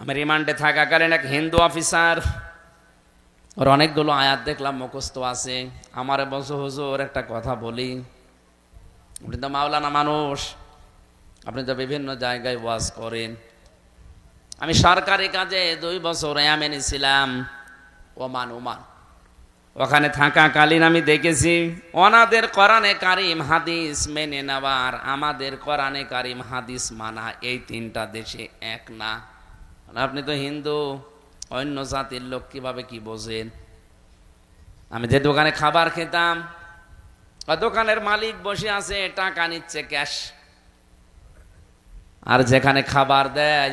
আমি রিমান্ডে থাকাকালীন এক হিন্দু অফিসার, ওর অনেকগুলো আয়াত দেখলাম, মুখস্থ আছে। আমার বলছো, হুজুর, একটা কথা বলি। আপনি তো মাওলানা মানুষ। আপনি তো বিভিন্ন জায়গায় ওয়াজ করেন। আমি সরকারি কাজে দুই বছর এমেনে ছিলাম ওমান ওমান। ওখানে থাকাকালীন আমি দেখেছি, ওনাদের কোরআনে কারিম হাদিস মেনে নেওয়ার, আমাদের কোরআনে কারিম হাদিস মানা এই তিনটা দেশে এক না। আপনি তো হিন্দু, অন্য জাতির লোক কীভাবে কি বোঝেন? আমি যে দোকানে খাবার খেতাম দোকানের মালিক বসে আছে, টাকা নিচ্ছে ক্যাশ। আর যেখানে খাবার দেয়,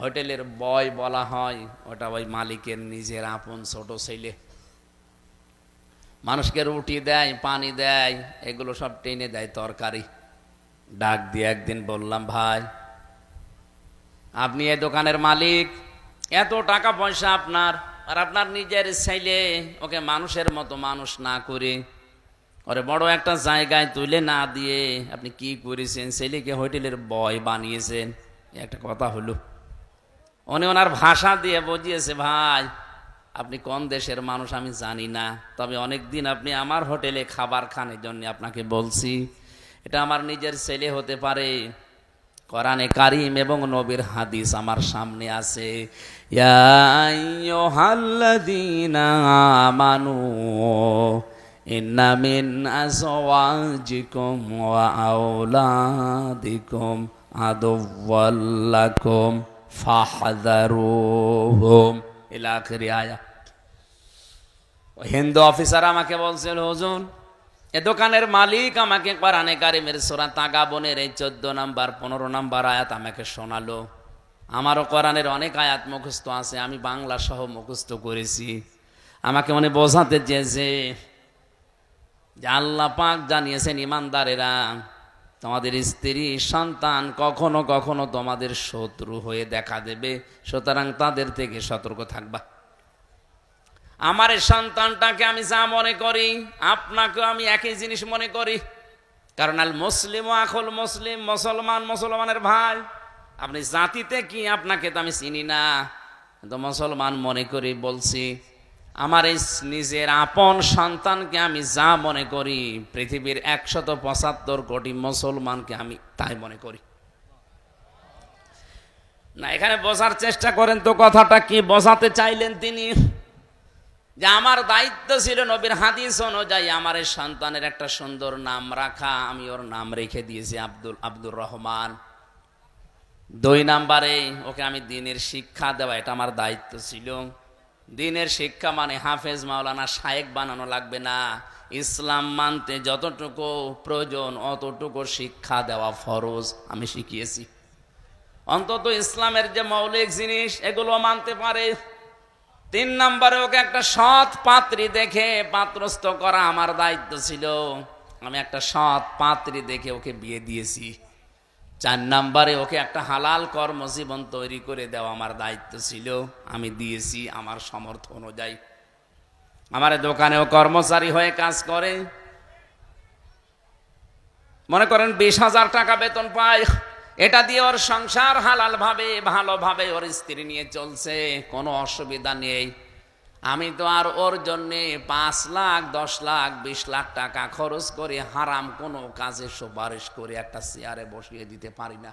হোটেলের বয় বলা হয়, ওটা ওই মালিকের নিজের আপন ছোট ছেলে। মানুষকে রুটি দেয়, পানি দেয়, এগুলো সব টেনে দেয় তরকারি। ডাক দিয়ে একদিন বললাম, ভাই আপনি এ দোকানের মালিক। এত টাকা পয়সা আপনার, আর আপনার নিজের ছেলে ওকে মানুষের মতো মানুষ না করে। ওরে বড় একটা জায়গায় তুলে না দিয়ে আপনি কি করেছেন? ছেলেকে হোটেলের বয় বানিয়েছেন। একটা কথা হলো। উনি ওনার ভাষা দিয়ে বুঝিয়েছে, ভাই, আপনি কোন দেশের মানুষ আমি জানি না। তবে অনেক দিন আপনি আমার হোটেলে খাবার খান এই জন্য আপনাকে বলছি। এটা আমার নিজের ছেলে হতে পারে। কোরআনে কারিম এবং নবীর হাদিস আমার সামনে আছে। আমানু, ইন্না মিন আজওয়াজিকুম ওয়া হিন্দু অফিসার আমাকে বলছিল, হুজুর এ দোকানের মালিক আমাকে কোরআনে কারিমের সোরা তাগাবনের এই চোদ্দ নাম্বার, পনেরো নাম্বার আয়াত আমাকে শোনালো। আমারও কোরআনের অনেক আয়াত মুখস্থ আছে, আমি বাংলা সহ মুখস্থ করেছি। আমাকে মনে বোঝাতে চেয়েছে যে আল্লাহ পাক জানিয়েছেন ইমানদারেরা, তোমাদের স্ত্রী, সন্তান কখনো কখনো তোমাদের শত্রু হয়ে দেখা দেবে, সুতরাং তাদের থেকে সতর্ক থাকবা। আমার সন্তানটাকে আমি যা মনে করি, আপনাকেও আমি একই জিনিস মনে করি। কারণ আল মুসলিম আখল মুসলিম, মুসলমান মুসলমানের ভাই। আপনি জাতিতে কি আপনাকে তো আমি চিনি না। তো মুসলমান মনে করি, বলছি, আমার এই নিজের আপন সন্তানকে আমি যা মনে করি, পৃথিবীর একশত পঁচাত্তর কোটি মুসলমানকে আমি তাই মনে করি। না, এখানে বোঝার চেষ্টা করেন তো কথাটা কি? বোঝাতে চাইলেন তিনি? যে আমার দায়িত্ব ছিল নবীর হাদিস অনুযায়ী আমার এই সন্তানের একটা সুন্দর নাম রাখা, আমি ওর নাম রেখে দিয়েছি আব্দুল, আব্দুর রহমান। দুই নাম্বারে ওকে আমি দিনের শিক্ষা দেওয়া, এটা আমার দায়িত্ব ছিল। দিনের শিক্ষা মানে হাফেজ মাওলানা শায়েক বানানো লাগবে না। ইসলাম মানতে যতটুকু প্রয়োজন, অতটুকু শিক্ষা দেওয়া ফরজ, আমি শিখিয়েছি। অন্তত ইসলামের যে মৌলিক জিনিস, এগুলো মানতে পারে। তিন নম্বরে ওকে একটা সৎ পাত্রী দেখে পাত্রস্থ করা আমার দায়িত্ব ছিল। আমি একটা সৎ পাত্রী দেখে ওকে বিয়ে দিয়েছি। চার নম্বরে ওকে একটা হালাল কর্মজীবন তৈরি করে দেওয়া আমার দায়িত্ব ছিল। আমি দিয়েছি আমার সমর্থ অনুযায়ী। আমার দোকানেও কর্মচারী হয়ে কাজ করে। মনে করেন বিশ হাজার টাকা বেতন পায়। এটা দিয়ে ওর সংসার হালাল ভাবে ভালোভাবে ওর স্ত্রী নিয়ে চলছে, কোনো অসুবিধা নেই। আমি তো আর ওর জন্যে পাঁচ লাখ, দশ লাখ, বিশ লাখ টাকা খরচ করে হারাম কোনো কাজে সুপারিশ করে একটা চেয়ারে বসিয়ে দিতে পারি না।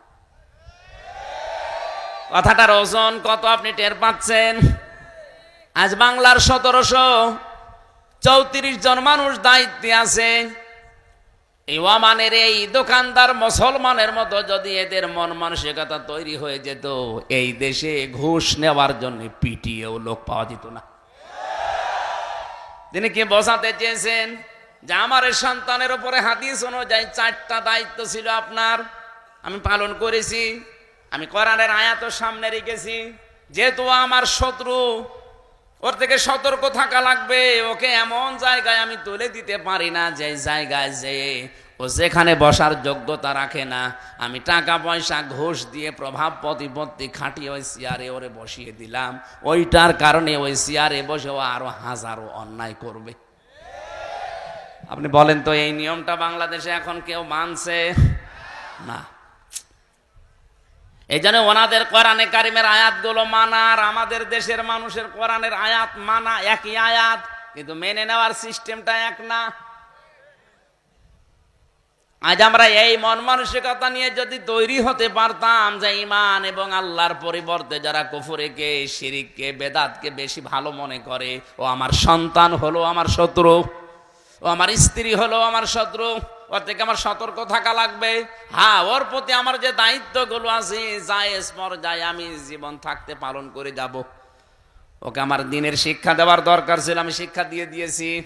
কথাটার ওজন কত আপনি টের পাচ্ছেন? আজ বাংলার সতেরোশো চৌত্রিশ জন মানুষ দায়িত্বে আছে। এই এই দোকানদার মুসলমানের মতো যদি এদের মন মানসিকতা তৈরি হয়ে যেত, এই দেশে ঘুষ নেওয়ার জন্য পিটিয়েও লোক পাওয়া যেত না। তিনি কি বোঝাতে চেয়েছেন যে আমার সন্তানের উপরে হাদিস অনুযায়ী চারটা দায়িত্ব ছিল আপনার? আমি পালন করেছি, আমি কোরআনের আয়াত সামনে রেখেছি, যেহেতু আমার শত্রু ওর থেকে সতর্ক থাকা লাগবে। ওকে এমন জায়গায় আমি তুলে দিতে পারি না যে জায়গায় যে ও যেখানে বসার যোগ্যতা রাখে না। আমি টাকা পয়সা ঘোষ দিয়ে প্রভাব প্রতিপত্তি খাটিয়ে ওই চেয়ারে ওরে বসিয়ে দিলাম। ওইটার কারণে ওই চেয়ারে বসে ও আরও হাজারো অন্যায় করবে। আপনি বলেন তো এই নিয়মটা বাংলাদেশে এখন কেউ মানছে? না। এই জন্য ওনাদের কোরআনে কারিমের আয়াতগুলো মানা আর আমাদের দেশের মানুষের কোরআনের আয়াত মানা একই আয়াত, কিন্তু মেনে নেওয়ার সিস্টেমটা এক না। আজ আমরা এই মন মানসিকতা নিয়ে যদি তৈরি হতে পারতাম যে ইমান এবং আল্লাহর পরিবর্তে যারা কুফুরিকে, শিরিককে, বেদাতকে বেশি ভালো মনে করে, ও আমার সন্তান হলো আমার শত্রু, ও আমার স্ত্রী হলো আমার শত্রু ওর থেকে আমার সতর্ক থাকা লাগবে। হ্যাঁ ওর প্রতি আমার যে দায়িত্বগুলো আছে, জায়েজ যায় আমি জীবন থাকতে পালন করে যাব। ওকে আমার দিনের শিক্ষা দেওয়ার দরকার ছিল, আমি শিক্ষা দিয়ে দিয়েছি।